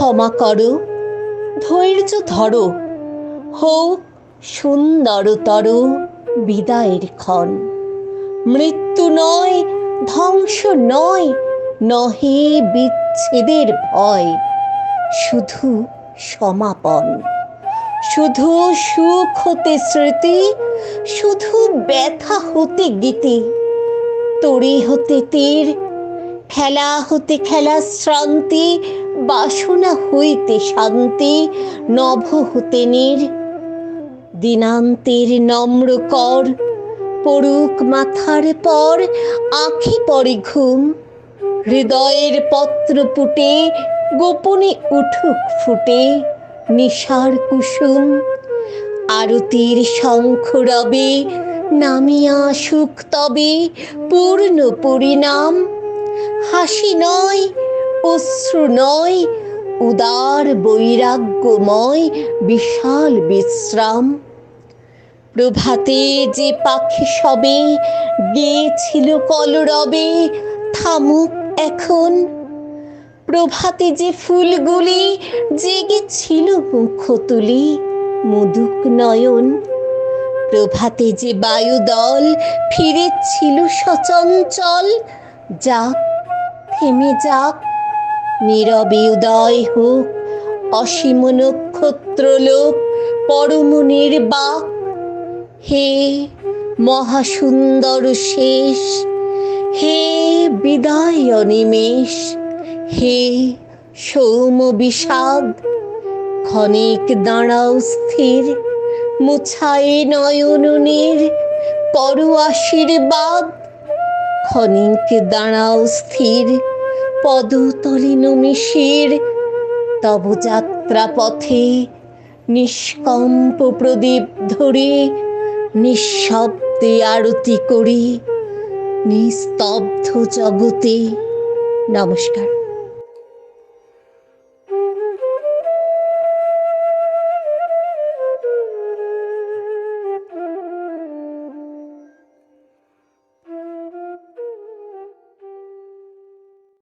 ক্ষমা করো। ধৈর্য ধরো। হোক সুন্দরতর বিদায়ের ক্ষণ। মৃত্যু নয়, ধ্বংস নয়, নহে বিচ্ছেদের ভয়। শুধু সমাপন। শুধু সুখ হতে স্মৃতি, শুধু ব্যথা হতে গীতি। তরি হতে তীর খেলা হতে খেলা শ্রান্তি, বাসনা হইতে শান্তি, নভ হতে নীর। দিনান্তের নম্র কর, পড়ুক মাথার পর, আঁখি পরে ঘুম। হৃদয়ের পত্র পুটে, গোপনে উঠুক ফুটে নিশার কুসুম। আরতির শঙ্খ রবে, নামিয়া সুখ তবে পূর্ণ পরিণাম। হাসি নয়, অশ্রু নয়, উদার বৈরাগ্যময় বিশাল বিশ্রাম। প্রভাতে যে পাখি সবে গিয়েছিল কলরবে, থামুক এখন। প্রভাতে যে ফুলগুলি জেগেছিল মুখ তুলি মুদুক নয়ন। প্রভাতে যে বায়ুদল ফিরেছিল সচঞ্চল, যাক থেমে যাক নীরবে উদয় হোক, অসীম নক্ষত্র লোক পরম নির্বাক হে মহাসুন্দর শেষ, হে বিদায় অনিমেষ হে সৌম বিষাদ, ক্ষণিক দাঁড়াও স্থির, মুছায়ে নয়নের করু আশীর্বাদ, ক্ষণিক দাঁড়াও স্থির। পদতলে মিশের তব যাত্রা পথে নিষ্কম্প প্রদীপ ধরে নিঃশব্দে আরতি করি নিস্তব্ধ জগতে। নমস্কার।